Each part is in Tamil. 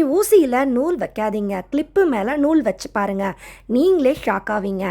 இனி ஊசியில் நூல் வைக்காதீங்க. கிளிப்பு மேலே நூல் வச்சு பாருங்கள் நீங்களே ஷாக் ஆவீங்க.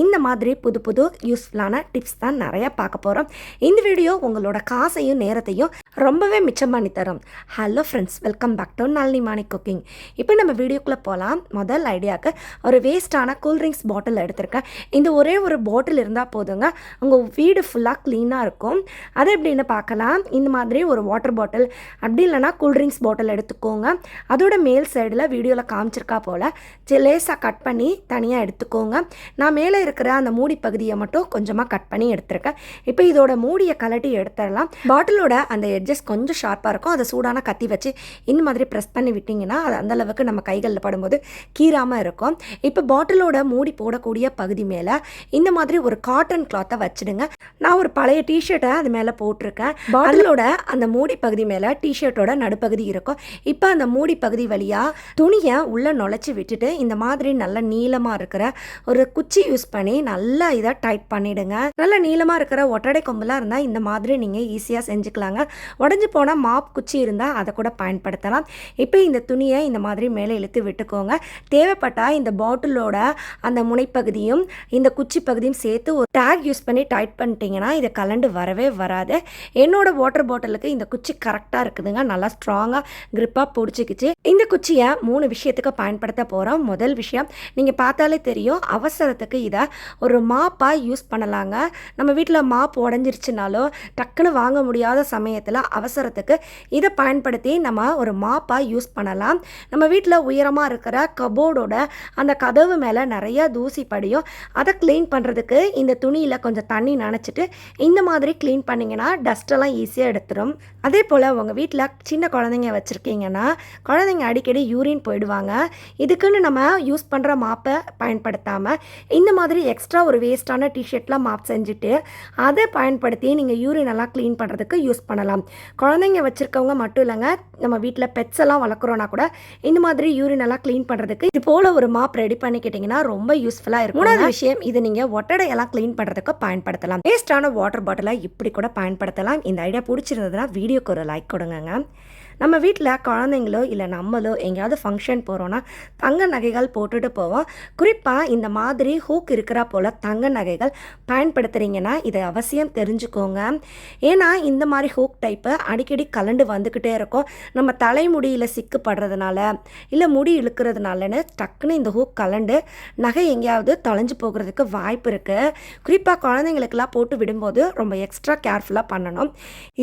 இந்த மாதிரி புது புது யூஸ்ஃபுல்லான டிப்ஸ் தான் நிறையா பார்க்க போகிறோம் இந்த வீடியோ உங்களோட காசையும் நேரத்தையும் ரொம்பவே மிச்சம் பண்ணி தரும். Hello friends welcome back to Nalini Mani cooking இப்போ நம்ம வீடியோக்குள்ளே போகலாம் முதல் ஐடியாவுக்கு ஒரு வேஸ்ட்டான கூல்ட்ரிங்க்ஸ் பாட்டில் எடுத்திருக்கேன். இந்த ஒரே ஒரு பாட்டில் இருந்தால் போதுங்க. உங்கள் வீடு ஃபுல்லாக க்ளீனாக இருக்கும். அது எப்படின்னு பார்க்கலாம். இந்த மாதிரி ஒரு வாட்டர் பாட்டில் அப்படி இல்லைனா கூல்ட்ரிங்க்ஸ் பாட்டில் எடுத்துக்கோங்க. அதோட மேல் சைடில் வீடியோவில் காமிச்சிருக்கா போல். லேசாக கட் பண்ணி தனியாக எடுத்துக்கோங்க. நான் மேலே இருக்கிற அந்த மூடி பகுதியை மட்டும் கொஞ்சமாக கட் பண்ணி எடுத்திருக்கேன். இப்போ இதோட மூடியை கலட்டி எடுத்துடலாம். பாட்டிலோட அந்த எட்ஜஸ் கொஞ்சம் ஷார்ப்பாக இருக்கும். அதை சூடான கத்தி வச்சு இந்த மாதிரி ப்ரெஸ் பண்ணி விட்டிங்கன்னா அது அந்த அளவுக்கு நம்ம கைகளில் படும்போது கீறாமல் இருக்கும். இப்போ பாட்டிலோட மூடி போடக்கூடிய பகுதி மேலே இந்த மாதிரி ஒரு காட்டன் கிளாத்தை வச்சிடுங்க. நான் ஒரு பழைய டிஷர்ட்டை அது மேலே போட்டிருக்கேன். பாட்டிலோட அந்த மூடி பகுதி மேலே டிஷர்ட்டோட நடுப்பகுதி இருக்கும். இப்போ அந்த மூடி பகுதி வழியாக துணியை உள்ளே நுழைச்சி விட்டுட்டு இந்த மாதிரி நல்ல நீளமாக இருக்கிற ஒரு குச்சி யூஸ் பண்ணி நல்லா இதை டைட் பண்ணிவிடுங்க நல்ல நீளமாக இருக்கிற ஒட்டடை கொம்புலாம் இருந்தால் இந்த மாதிரி நீங்கள் ஈஸியாக செஞ்சுக்கலாங்க. உடஞ்சி போனால் மாப் குச்சி இருந்தால் அதை கூட பயன்படுத்தலாம். இப்போ இந்த துணியை இந்த மாதிரி மேலே இழுத்து விட்டுக்கோங்க. தேவைப்பட்டால் இந்த பாட்டிலோட அந்த முனைப்பகுதியும் இந்த குச்சி பகுதியும் சேர்த்து ஒரு டேக் யூஸ் பண்ணி டைட் பண்ணிட்டீங்கன்னா இதை கலண்டு வரவே வராது. என்னோட வாட்டர் பாட்டிலுக்கு இந்த குச்சி கரெக்டாக இருக்குதுங்க. நல்லா ஸ்ட்ராங்காக க்ரிப்பாக பிடிச்சிக்கிச்சு. இந்த குச்சியை மூணு விஷயத்துக்கு பயன்படுத்த போகிறோம் முதல் விஷயம் நீங்கள் பார்த்தாலே தெரியும் அவசரத்துக்கு இதை ஒரு மாப்பாக யூஸ் பண்ணலாங்க. நம்ம வீட்டில் மாப் உடஞ்சிருச்சுனாலோ டக்குன்னு வாங்க முடியாத சமயத்தில் அவசரத்துக்கு இதை பயன்படுத்தி நம்ம ஒரு மாப்பாக யூஸ் பண்ணலாம். நம்ம வீட்டில் உயரமாக இருக்கிற கபோர்டோட அந்த கதவு மேலே நிறைய தூசி படியும். அதை க்ளீன் பண்ணுறதுக்கு இந்த துணியில் கொஞ்சம் தண்ணி நினச்சிட்டு இந்த மாதிரி க்ளீன் பண்ணிங்கன்னா டஸ்ட்டெல்லாம் ஈஸியாக எடுத்துரும். அதே போல் உங்கள் வீட்டில் சின்ன குழந்தைங்க வச்சுருக்கீங்கன்னா குழந்தைங்க அடிக்கடி யூரின் போயிடுவாங்க. இதுக்குன்னு நம்ம யூஸ் பண்ணுற மாப்பை பயன்படுத்தாமல் இந்த மாதிரி எக்ஸ்ட்ரா ஒரு வேஸ்ட்டான டிஷர்ட்லாம் மாப் செஞ்சுட்டு அதை பயன்படுத்தி நீங்கள் யூரின் எல்லாம் க்ளீன் பண்ணுறதுக்கு யூஸ் பண்ணலாம். குழந்தைங்க வச்சுருக்கவங்க மட்டும் இல்லைங்க நம்ம வீட்டில் பெட்ஸ் எல்லாம் வளர்க்குறோன்னா கூட இந்த மாதிரி யூரின் எல்லாம் க்ளீன் பண்ணுறதுக்கு இது போல் ஒரு மாப் ரெடி பண்ணிக்கிட்டிங்கன்னா ரொம்ப யூஸ்ஃபுல்லாக இருக்கும். மூணாவது விஷயம் இது நீங்கள் ஒட்டடையெல்லாம் க்ளீன் பண்ணுறதுக்கு பயன்படுத்தலாம். வேஸ்ட்டான வாட்டர் பாட்டிலை இப்படி கூட பயன்படுத்தலாம். இந்த ஐடியா பிடிச்சிருந்ததுன்னா வீடியோக்கு ஒரு லைக் கொடுங்கங்க. நம்ம வீட்டில் குழந்தைங்களோ இல்லை நம்மளோ எங்கேயாவது ஃபங்க்ஷன் போகிறோன்னா தங்க நகைகள் போட்டுட்டு போவோம். குறிப்பாக இந்த மாதிரி ஹூக் இருக்கிறா போல் தங்க நகைகள் பயன்படுத்துகிறீங்கன்னா இதை அவசியம் தெரிஞ்சுக்கோங்க. ஏன்னா இந்த மாதிரி ஹூக் டைப்பு அடிக்கடி கலண்டு வந்துக்கிட்டே இருக்கும். நம்ம தலைமுடியில் சிக்குப்படுறதுனால இல்லை முடி இழுக்கிறதுனாலன்னு டக்குன்னு இந்த ஹூக் கலண்டு நகை எங்கேயாவது தொலைஞ்சு போகிறதுக்கு வாய்ப்பு இருக்குது குறிப்பாக குழந்தைங்களுக்கெல்லாம் போட்டு விடும்போது ரொம்ப எக்ஸ்ட்ரா கேர்ஃபுல்லாக பண்ணணும்.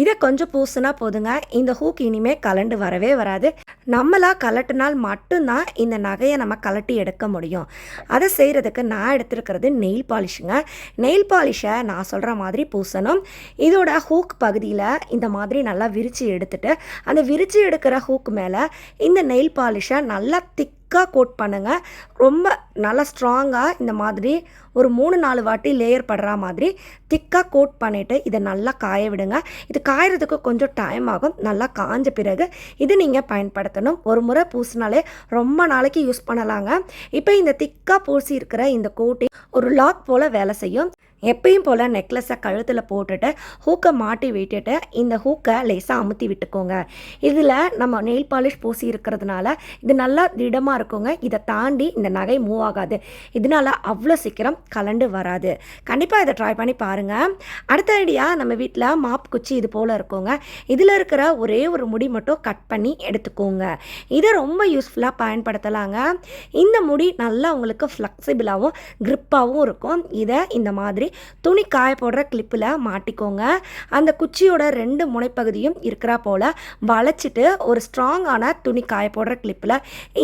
இதை கொஞ்சம் பூசுனா போதுங்க. இந்த ஹூக் இனிமேல் கலண்டு வரவே வராது. நம்மளாக கலட்டினால் மட்டும்தான் இந்த நகையை நம்ம கலட்டி எடுக்க முடியும். அதை செய்கிறதுக்கு நான் எடுத்துருக்கிறது நெயில் பாலிஷுங்க நெயில் பாலிஷை நான் சொல்கிற மாதிரி பூசணும். இதோட ஹூக் பகுதியில் இந்த மாதிரி நல்லா விரித்து எடுத்துட்டு அந்த விரித்து எடுக்கிற ஹூக் மேலே இந்த நெயில் பாலிஷை நல்லா திக் திக்காக கோட் பண்ணுங்கள் ரொம்ப நல்லா ஸ்ட்ராங்காக இந்த மாதிரி ஒரு மூணு நாலு வாட்டி லேயர் படுற மாதிரி திக்காக கோட் பண்ணிவிட்டு இதை நல்லா காய விடுங்க. இது காயறதுக்கு கொஞ்சம் டைம் ஆகும். நல்லா காஞ்ச பிறகு இது நீங்கள் பயன்படுத்தணும். ஒரு முறை பூசினாலே ரொம்ப நாளைக்கு யூஸ் பண்ணலாங்க. இப்போ இந்த திக்காக பூசி இருக்கிற இந்த கோட்டி ஒரு லாக் போல் வேலை செய்யும். எப்பயும் போல் நெக்லஸை கழுத்தில் போட்டுட்டு ஹூக்கை மாட்டி விட்டுட்டு இந்த ஹூக்கை லேசாக அமுத்தி விட்டுக்கோங்க. இதில் நம்ம நெயில் பாலிஷ் பூசி இருக்கிறதுனால இது நல்லா திடமாக இருக்குங்க. இதை தாண்டி இந்த நகை மூவ் ஆகாது. இதனால அவ்வளோ சீக்கிரம் கலண்டு வராது. கண்டிப்பாக இதை ட்ரை பண்ணி பாருங்கள் அடுத்த ஐடியா நம்ம வீட்டில் மாப் குச்சி இது போல் இருக்குங்க. இதில் இருக்கிற ஒரே ஒரு முடி மட்டும் கட் பண்ணி எடுத்துக்கோங்க. இதை ரொம்ப யூஸ்ஃபுல்லாக பயன்படுத்தலாங்க. இந்த முடி நல்லா உங்களுக்கு ஃப்ளெக்சிபிளாகவும் க்ரிப்பாகவும் இருக்கும். இதை இந்த மாதிரி துணி காய போடுற கிளிப்பில் மாட்டிக்கோங்க. அந்த குச்சியோட ரெண்டு முனைப்பகுதியும் இருக்கிறா போல். வளைச்சிட்டு ஒரு ஸ்ட்ராங்கான துணி காய போடுற கிளிப்பில்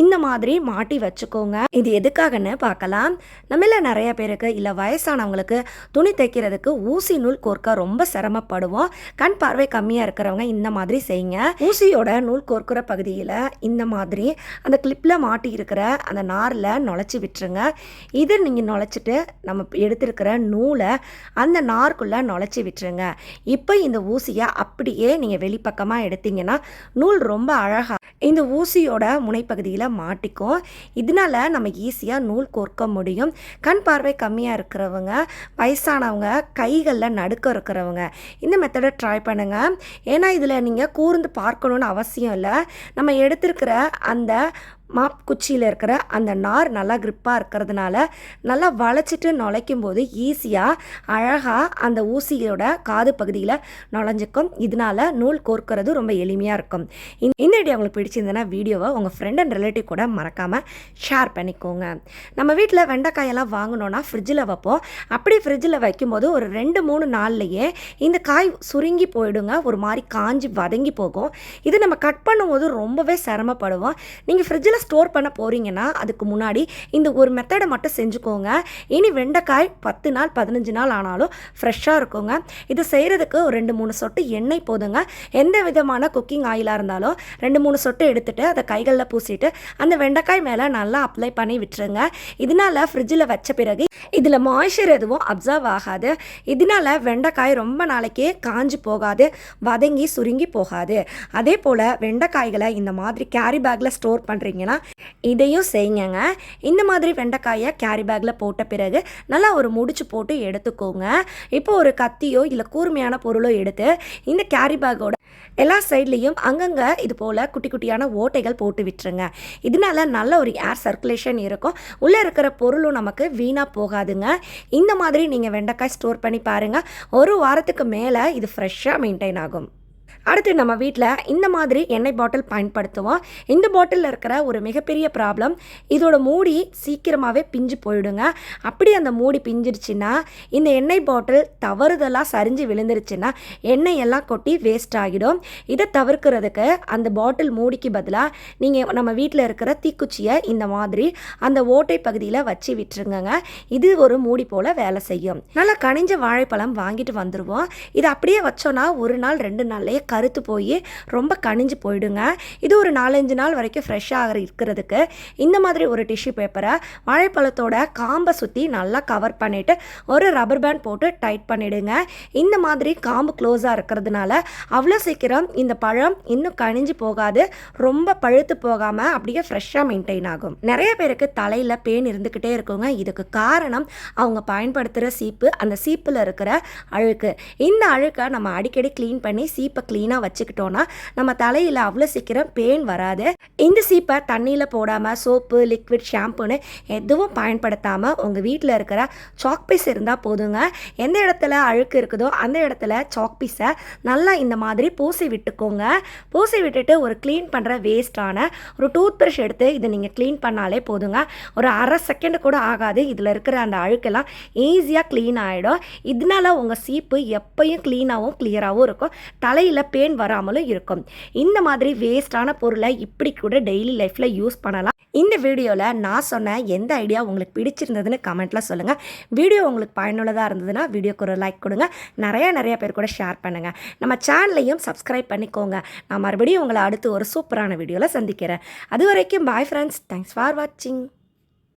இந்த மாதிரி மாட்டி வச்சுக்கோங்க. இது எதுக்காகன்னு பார்க்கலாம். நம்மள நிறைய பேருக்கு இல்லை வயசானவங்களுக்கு துணி தைக்கிறதுக்கு ஊசி நூல் கோர்க்க ரொம்ப சிரமப்படுவோம். கண் பார்வை கம்மியாக இருக்கிறவங்க இந்த மாதிரி செய்யுங்க. ஊசியோட நூல் கோர்க்கிற பகுதியில் இந்த மாதிரி அந்த கிளிப்பில் மாட்டி இருக்கிற அந்த நாரில் நுழைச்சி விட்டுருங்க. இதை நீங்கள் நுழைச்சிட்டு நம்ம எடுத்திருக்கிற நூலை நூலை அந்த நார்க்குள்ளே நுழைச்சி விட்டுருங்க. இப்போ இந்த ஊசியை அப்படியே நீங்கள் வெளிப்பக்கமாக எடுத்தீங்கன்னா நூல் ரொம்ப அழகாக இந்த ஊசியோட முனைப்பகுதியில் மாட்டிக்கும். இதனால நம்ம ஈஸியாக நூல் கோர்க்க முடியும். கண் பார்வை கம்மியாக இருக்கிறவங்க வயசானவங்க கைகளில் நடுக்கம் இருக்கிறவங்க இந்த மெத்தடை ட்ரை பண்ணுங்கள் ஏன்னா இதில் நீங்கள் கூர்ந்து பார்க்கணுன்னு அவசியம் இல்லை. நம்ம எடுத்திருக்கிற அந்த மாப் குச்சியில் இருக்கிற அந்த நார் நல்லா க்ரிப்பாக இருக்கிறதுனால நல்லா வளைச்சிட்டு நுழைக்கும் போது ஈஸியாக அழகாக அந்த ஊசியோட காது பகுதியில் நுழைஞ்சிக்கும். இதனால நூல் கோர்க்கிறது ரொம்ப எளிமையாக இருக்கும். இந்த- இந்த ஐடியா உங்களுக்கு பிடிச்சிருந்ததுன்னா வீடியோவை உங்கள் ஃப்ரெண்ட் அண்ட் ரிலேட்டிவ் கூட மறக்காமல் ஷேர் பண்ணிக்கோங்க. நம்ம வீட்டில் வெண்டைக்காயெல்லாம் வாங்கினோன்னா ஃப்ரிட்ஜில் வைப்போம். அப்படி ஃப்ரிட்ஜில் வைக்கும்போது ஒரு ரெண்டு மூணு நாள்லையே இந்த காய் சுருங்கி போயிடுங்க. ஒரு மாதிரி காஞ்சி வதங்கி போகும். இது நம்ம கட் பண்ணும்போது ரொம்பவே சிரமப்படுவோம். நீங்கள் ஃப்ரிட்ஜில் ஸ்டோர் பண்ண போகிறீங்கன்னா அதுக்கு முன்னாடி இந்த ஒரு மெத்தடை மட்டும் செஞ்சுக்கோங்க. இனி வெண்டைக்காய் பத்து நாள் பதினஞ்சு நாள் ஆனாலும் ஃப்ரெஷ்ஷாக இருக்குங்க. இது செய்கிறதுக்கு ஒரு ரெண்டு மூணு சொட்டு எண்ணெய் போதுங்க. எந்த விதமான குக்கிங் ஆயிலாக இருந்தாலும் ரெண்டு மூணு சொட்டு எடுத்துகிட்டு அதை கைகளில் பூசிட்டு அந்த வெண்டைக்காய் மேலே நல்லா அப்ளை பண்ணி விட்டுருங்க. இதனால ஃப்ரிட்ஜில் வச்ச பிறகு இதில் மாய்ச்சர் எதுவும் அப்சர்வ் ஆகாது. இதனால வெண்டைக்காய் ரொம்ப நாளைக்கு காஞ்சு போகாது வதங்கி சுருங்கி போகாது. அதே போல் வெண்டைக்காய்களை இந்த மாதிரி கேரி பேக்கில் ஸ்டோர் பண்ணுறீங்கன்னா இதையும் செய்யுங்க. இந்த மாதிரி வெண்டைக்காயை கேரி பேக்கில் போட்ட பிறகு நல்லா ஒரு முடிச்சு போட்டு எடுத்துக்கோங்க. இப்போ ஒரு கத்தியோ இல்லை கூர்மையான பொருளோ எடுத்து இந்த கேரி பேக்கோட எல்லா சைட்லேயும் அங்கங்கே இது போல் குட்டி குட்டியான ஓட்டைகள் போட்டு விட்டுருங்க. இதனால நல்ல ஒரு ஏர் சர்க்குலேஷன் இருக்கும். உள்ளே இருக்கிற பொருளும் நமக்கு வீணாக போகாதுங்க. இந்த மாதிரி நீங்கள் வெண்டைக்காய் ஸ்டோர் பண்ணி பாருங்கள் ஒரு வாரத்துக்கு மேலே இது ஃப்ரெஷ்ஷாக மெயின்டைன் ஆகும். அடுத்து நம்ம வீட்டில் இந்த மாதிரி எண்ணெய் பாட்டில் பயன்படுத்துவோம். இந்த பாட்டிலில் இருக்கிற ஒரு மிகப்பெரிய ப்ராப்ளம் இதோட மூடி சீக்கிரமாகவே பிஞ்சு போயிடுங்க. அப்படி அந்த மூடி பிஞ்சிருச்சுன்னா இந்த எண்ணெய் பாட்டில் தவறுதலாக சரிஞ்சு விழுந்துருச்சுன்னா எண்ணெய் எல்லாம் கொட்டி வேஸ்ட் ஆகிடும். இதை தவிர்க்கிறதுக்கு அந்த பாட்டில் மூடிக்கு பதிலாக நீங்கள் நம்ம வீட்டில் இருக்கிற தீக்குச்சியை இந்த மாதிரி அந்த ஓட்டை பகுதியில் வச்சு விட்டுருங்கங்க. இது ஒரு மூடி போல் வேலை செய்யும். நல்லா கனிஞ்ச வாழைப்பழம் வாங்கிட்டு வந்துடுவோம் இதை அப்படியே வச்சோன்னா ஒரு நாள் ரெண்டு நாள்லேயே கருத்து போய் ரொம்ப கனிஞ்சு போயிடுங்க. இது ஒரு நாலஞ்சு நாள் வரைக்கும் ஃப்ரெஷ்ஷாக இருக்கிறதுக்கு. இந்த மாதிரி ஒரு டிஷ்யூ பேப்பரை வாழைப்பழத்தோட காம்பை சுற்றி நல்லா கவர் பண்ணிவிட்டு ஒரு ரப்பர் பேண்ட் போட்டு டைட் பண்ணிவிடுங்க இந்த மாதிரி காம்பு க்ளோஸாக இருக்கிறதுனால அவ்வளோ சீக்கிரம் இந்த பழம் இன்னும் கனிஞ்சு போகாது. ரொம்ப பழுத்து போகாமல் அப்படியே ஃப்ரெஷ்ஷாக மெயின்டைன் ஆகும். நிறைய பேருக்கு தலையில் பேன் இருந்துக்கிட்டே இருக்குங்க. இதுக்கு காரணம் அவங்க பயன்படுத்துகிற சீப்பு அந்த சீப்பில் இருக்கிற அழுக்கு. இந்த அழுக்கை நம்ம அடிக்கடி க்ளீன் பண்ணி சீப்பை க்ளீன் க்ளீனாக வச்சுக்கிட்டோன்னா நம்ம தலையில் அவ்வளோ சீக்கிரம் பெயின் வராது. இந்த சீப்பை தண்ணியில் போடாமல் சோப்பு லிக்விட் ஷாம்புன்னு எதுவும் பயன்படுத்தாமல் உங்கள் வீட்டில் இருக்கிற சாக் பீஸ் இருந்தால் போதுங்க. எந்த இடத்துல அழுக்கு இருக்குதோ அந்த இடத்துல சாக் பீஸை நல்லா இந்த மாதிரி பூசி விட்டுக்கோங்க. பூசி விட்டுட்டு ஒரு க்ளீன் பண்ணுற வேஸ்ட்டான ஒரு டூத் ப்ரஷ் எடுத்து இதை நீங்கள் க்ளீன் பண்ணாலே போதுங்க. ஒரு அரை செகண்ட் கூட ஆகாது. இதில் இருக்கிற அந்த அழுக்கெல்லாம் ஈஸியாக க்ளீன் ஆகிடும் இதனால உங்கள் சீப்பு எப்பயும் க்ளீனாகவும் கிளியராகவும் இருக்கும். தலையில் பேன் வராமலும் இருக்கும். இந்த மாதிரி வேஸ்டான பொருளை இப்படி கூட டெய்லி லைஃப்பில் யூஸ் பண்ணலாம். இந்த வீடியோவில் நான் சொன்ன எந்த ஐடியா உங்களுக்கு பிடிச்சிருந்ததுன்னு கமெண்ட்டில் சொல்லுங்கள் வீடியோ உங்களுக்கு பயனுள்ளதாக இருந்ததுன்னா வீடியோக்கு ஒரு லைக் கொடுங்க. நிறையா நிறைய பேர் கூட ஷேர் பண்ணுங்கள் நம்ம சேனலையும் சப்ஸ்கிரைப் பண்ணிக்கோங்க. நான் மறுபடியும் உங்களை அடுத்து ஒரு சூப்பரான வீடியோவில் சந்திக்கிறேன். அது வரைக்கும் பாய் ஃப்ரெண்ட்ஸ் தேங்க்ஸ் ஃபார் வாட்சிங்